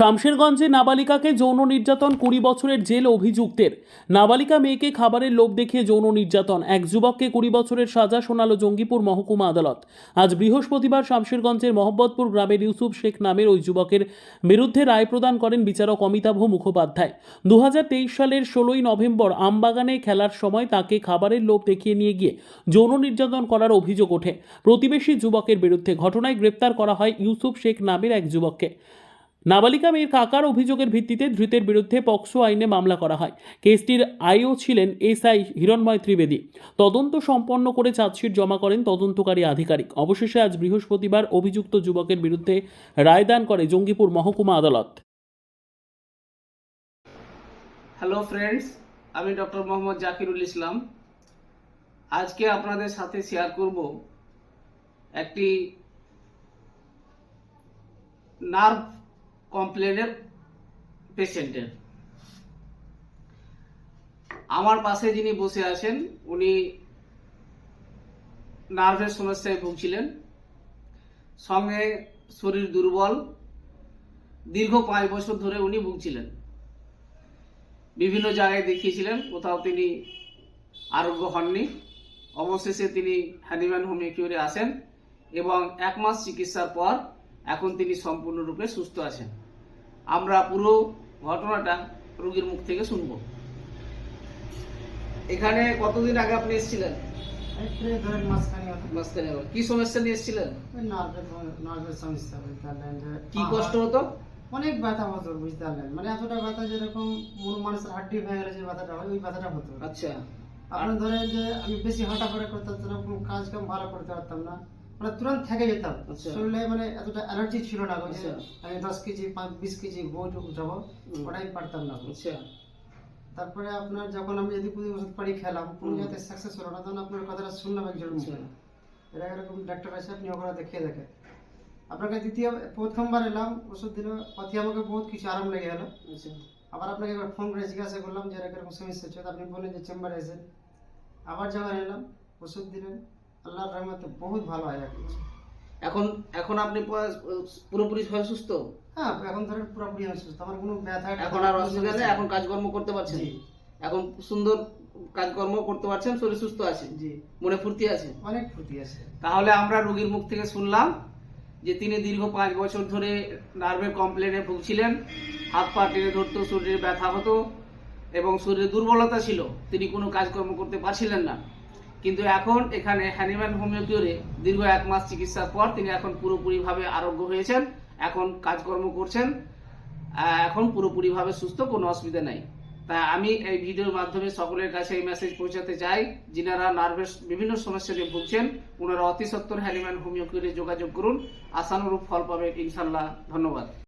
শামশেরগঞ্জে নাবালিকাকে যৌন নির্যাতন কুড়ি বছরের জেল অভিযুক্তের। নাবালিকা মেয়েকে খাবারের লোভ দেখিয়ে যৌন নির্যাতন। এক যুবককে কুড়ি বছরের সাজা শোনালো জঙ্গিপুর মহকুমা আদালত। আজ বৃহস্পতিবার শামশেরগঞ্জের মোহাম্মদপুর গ্রামের ইউসুফ শেখ নামের ওই যুবকের বিরুদ্ধে রায় প্রদান করেন বিচারক অমিতাভ মুখোপাধ্যায়। দু হাজার তেইশ সালের ষোলোই নভেম্বর আমবাগানে খেলার সময় তাকে খাবারের লোভ দেখিয়ে নিয়ে গিয়ে যৌন নির্যাতন করার অভিযোগ ওঠে। প্রতিবেশী যুবকের বিরুদ্ধে ঘটনায় গ্রেপ্তার করা হয় ইউসুফ শেখ নামের এক যুবককে। নাবালিকা মেয়ের কাকার অভিযোগের ভিত্তিতে ধৃতের বিরুদ্ধে পক্সো আইনে মামলা করা হয়। কেসটির আইও ছিলেন এসআই হিরণময় ত্রিবেদী। তদন্ত সম্পন্ন করে চার্জশিট জমা করেন তদন্তকারী আধিকারিক। অবশেষে আজ বৃহস্পতিবার অভিযুক্ত যুবকের বিরুদ্ধে রায়দান করে জঙ্গিপুর মহকুমা আদালত। হ্যালো ফ্রেন্ডস, আমি ডক্টর মোহাম্মদ জাকিরুল ইসলাম। আজকে আপনাদের সাথে শেয়ার করব একটি নার্ভ কমপ্লেনের পেশেন্টের। আমার পাশে যিনি বসে আছেন, উনি নার্ভের সমস্যায় ভুগছিলেন। সঙ্গে শরীর দুর্বল। দীর্ঘ পাঁচ বছর ধরে উনি ভুগছিলেন। বিভিন্ন জায়গায় দেখিয়েছিলেন, কোথাও তিনি আরোগ্য হননি। অবশেষে তিনি হ্যানিম্যান হোমিওকিউরে আসেন এবং এক মাস চিকিৎসার পর এখন তিনি সম্পূর্ণরূপে সুস্থ আছেন। আমরা পুরো ঘটনাটা রোগীর মুখ থেকে শুনব। এখানে কতদিন আগে আপনি এসেছিলেন। কি সমস্যা নিয়ে এসেছিলেন? সমস্যা কি কষ্ট হতো? অনেক ব্যথা হতো বুঝতে পারলেন। মানে এতটা ব্যথা যেরকম মন মানুষের হাড্ডি ভেঙে গেলে যে ব্যথাটা হয় ওই ব্যথাটা হতো। আচ্ছা। আপনি ধরেন যে আমি বেশি হাঁটা করে করতে পারতাম না কোনো কাজ কাম ভালো করতে পারতাম না। মানে তুরন্ত থেকে যেতাম আচ্ছা। শরীরে মানে এতটা এনার্জি ছিল না গো যে আচ্ছা। আমি দশ কেজি পাঁচ বিশ কেজি বোঝ উঠাবো হুম। ওটাই পারতাম না গো। আচ্ছা তারপরে আপনার যখন আমি এদিক ওদিক ওষুধ পাড়ি খেলাম কোনো হুম। যাতে সাকসেস হলো না তখন আপনার কথাটা শুনলাম একজন আচ্ছা। মুখে এরা এরকম ডাক্তার আছে আপনি ওগুলো দেখিয়ে দেখে আপনাকে দ্বিতীয় প্রথমবার এলাম ওষুধ দিল অতি আমাকে বহুত কিছু আরাম লেগে গেল আচ্ছা আবার আপনাকে একবার ফোন করে জিজ্ঞাসা করলাম যে এরকম এরকম সমস্যা হচ্ছে তো আপনি বললেন যে চেম্বারে এসেন আবার যখন এলাম ওষুধ দিলেন আল্লাহর রহমতে বহুত ভালো হয় আর এখন এখন আপনি পুরো- পুরোপুরি সুস্থ? হ্যাঁ এখন ধরেন পুরোপুরি আমি সুস্থ। আমার কোনো ব্যথা এখন আর অসুবিধা নেই। এখন কাজকর্ম করতে পারছেন? এখন সুন্দর কাজকর্ম করতে পারছেন শরীর সুস্থ আছে? জি। মনে ফুর্তি আছে? অনেক ফুর্তি আছে। তাহলে আমরা রোগীর মুখ থেকে শুনলাম যে তিনি দীর্ঘ পাঁচ বছর ধরে নার্ভের কমপ্লেনে ভুগছিলেন। হাত পা টেনে ধরতো শরীরে ব্যথা হতো এবং শরীরে দুর্বলতা ছিল। তিনি কোনো কাজকর্ম করতে পারছিলেন না। কিন্তু এখন এখানে হ্যানিম্যান হোমিওপিওরে দীর্ঘ এক মাস চিকিৎসার পর তিনি এখন পুরোপুরিভাবে আরোগ্য হয়েছেন, এখন কাজকর্ম করছেন এখন পুরোপুরিভাবে সুস্থ, কোনো অসুবিধা নাই। তাই আমি এই ভিডিওর মাধ্যমে সকলের কাছে এই মেসেজ পৌঁছাতে চাই, যিনারা নার্ভের বিভিন্ন সমস্যা নিয়ে ভুগছেন, ওনারা অতি সত্তর হ্যানিম্যান হোমিওপিওরে যোগাযোগ করুন। আশানুরূপ ফল পাবেন ইনশাল্লাহ ধন্যবাদ।